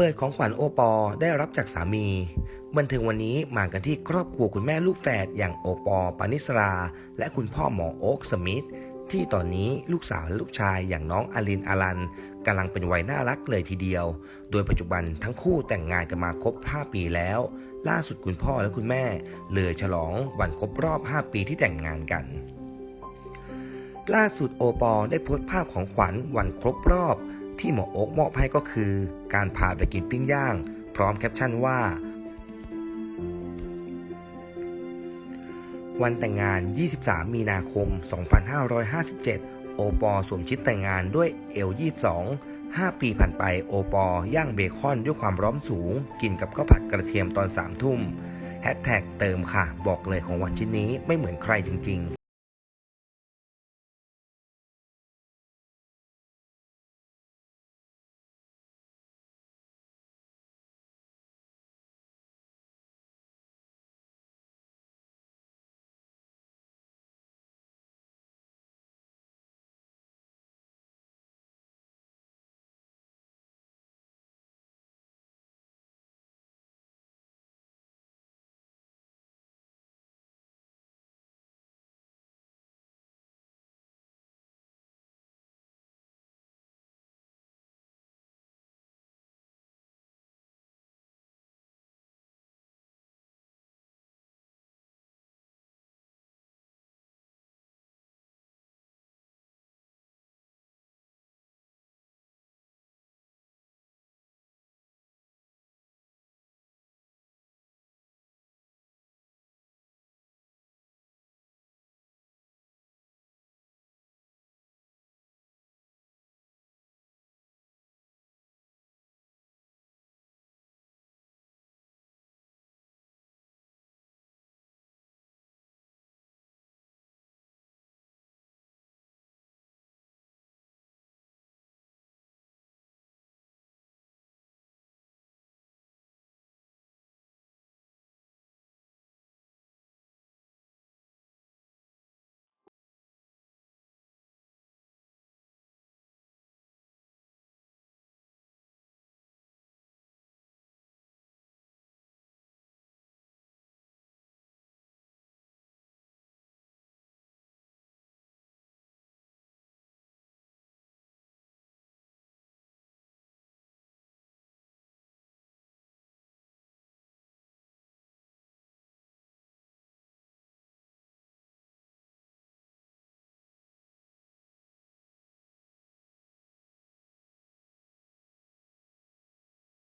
เปิดของขวัญโอปอได้รับจากสามี บันเทิงวันนี้มากันที่ครอบครัวคุณแม่ลูกแฝดอย่างโอปอปานิสรา และคุณพ่อหมอโอ๊กสมิธที่ตอนนี้ลูกสาวและลูกชายอย่างน้องอลินอลันกำลังเป็นวัยน่ารักเลยทีเดียว โดยปัจจุบันทั้งคู่แต่งงานกันมาครบ 5 ปีแล้ว ล่าสุดคุณพ่อและคุณแม่เลยฉลองวันครบรอบ 5 ปีที่แต่งงานกัน ล่าสุดโอปอได้โพสต์ภาพของขวัญวันครบรอบ ที่หมอโอ๊กมอบให้ก็คือ การพาไปกินปิ้งย่าง พร้อมแคปชั่นว่า วันแต่งงาน 23 มีนาคม 2557 โอปอสวมชิดแต่งงานด้วยเอล22 5 ปีผ่านไปโอปอย่างเบคอนด้วยความร้อนสูง กินกับข้าวผัดกระเทียมตอน3ทุ่มแฮชแท็กเติมค่ะ บอกเลยของวันชิ้นนี้ไม่เหมือนใครจริงๆ